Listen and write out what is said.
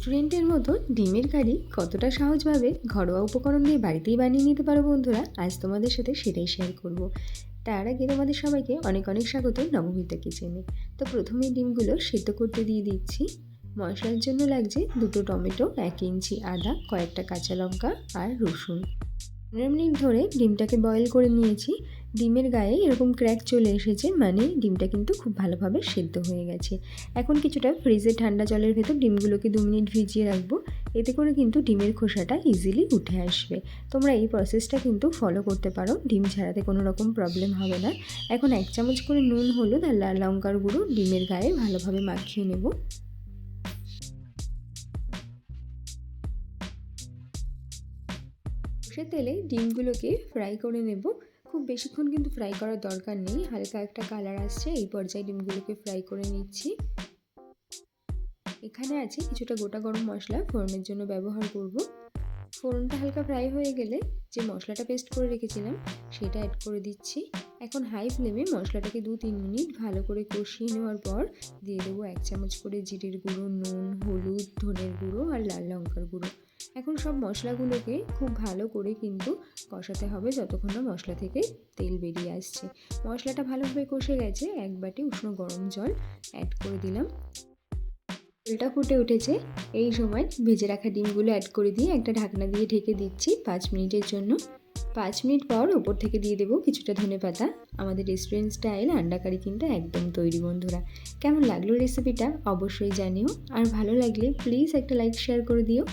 রেস্টুরেন্টের মতো ডিমের কারি কতটা সহজভাবে ঘরোয়া উপকরণ দিয়ে বাড়িতেই বানিয়ে নিতে পারো বন্ধুরা, আজ তোমাদের সাথে সেটাই শেয়ার করব। তার আগে তোমাদের সবাইকে অনেক অনেক স্বাগত নবমিতা কিচেনে। তো প্রথমেই ডিমগুলো সেদ্ধ করতে দিয়ে দিচ্ছি। মশলার জন্য লাগছে দুটো টমেটো, এক ইঞ্চি আদা, কয়েকটা কাঁচা লঙ্কা আর রসুন। পনেরো মিনিট ধরে ডিমটাকে বয়েল করে নিয়েছি। ডিমের গায়ে এরকম ক্র্যাক চলে এসেছে মানে ডিমটা কিন্তু খুব ভালোভাবে সেদ্ধ হয়ে গেছে। এখন কিছুটা ফ্রিজে ঠান্ডা জলের ভেতর ডিমগুলোকে দু মিনিট ভিজিয়ে রাখব, এতে করে কিন্তু ডিমের খোসাটা ইজিলি উঠে আসবে। তোমরা এই প্রসেসটা কিন্তু ফলো করতে পারো, ডিম ছাড়াতে কোনো রকম প্রবলেম হবে না। এখন এক চামচ করে নুন, হলুদ আর লাল লঙ্কার গুঁড়ো ডিমের গায়ে ভালোভাবে মাখিয়ে নেব। সে তেলে ডিমগুলোকে ফ্রাই করে নেব। খুব বেশিক্ষণ কিন্তু ফ্রাই করার দরকার নেই। হালকা একটা কালার আসছে, এই পর্যায়ে ডিমগুলোকে ফ্রাই করে নিচ্ছি। এখানে আছে কিছুটা গোটা গরম মশলা, ফোড়নের জন্য ব্যবহার করব। ফোড়নটা হালকা ফ্রাই হয়ে গেলে যে মশলাটা পেস্ট করে রেখেছিলাম, সেটা অ্যাড করে দিচ্ছি। এখন হাই ফ্লেমে মশলাটাকে দু তিন মিনিট ভালো করে কষিয়ে নেওয়ার পর দিয়ে দেবো এক চামচ করে জিরের গুঁড়ো, নুন, হলুদ, ধনের গুঁড়ো আর লাল লঙ্কার গুঁড়ো। এখন সব মশলাগুলোকে খুব ভালো করে কিন্তু কষাতে হবে যতক্ষণ না মশলা থেকে তেল বেরিয়ে আসছে। মশলাটা ভালোভাবে কষে গেছে, এক বাটি উষ্ণ গরম জল অ্যাড করে দিলাম। জলটা ফুটে উঠেছে, এই সময় ভেজে রাখা ডিমগুলো অ্যাড করে দিয়ে একটা ঢাকনা দিয়ে ঢেকে দিচ্ছি পাঁচ মিনিটের জন্য। পাঁচ মিনিট পর ওপর থেকে দিয়ে দেবো কিছুটা ধনে পাতা। আমাদের রেস্টুরেন্ট স্টাইল আন্ডা কারি কিন্তু একদম তৈরি বন্ধুরা। কেমন লাগল রেসিপিটা অবশ্যই জানিও। আর ভালো লাগলে প্লিজ একটা লাইক শেয়ার করে দিও।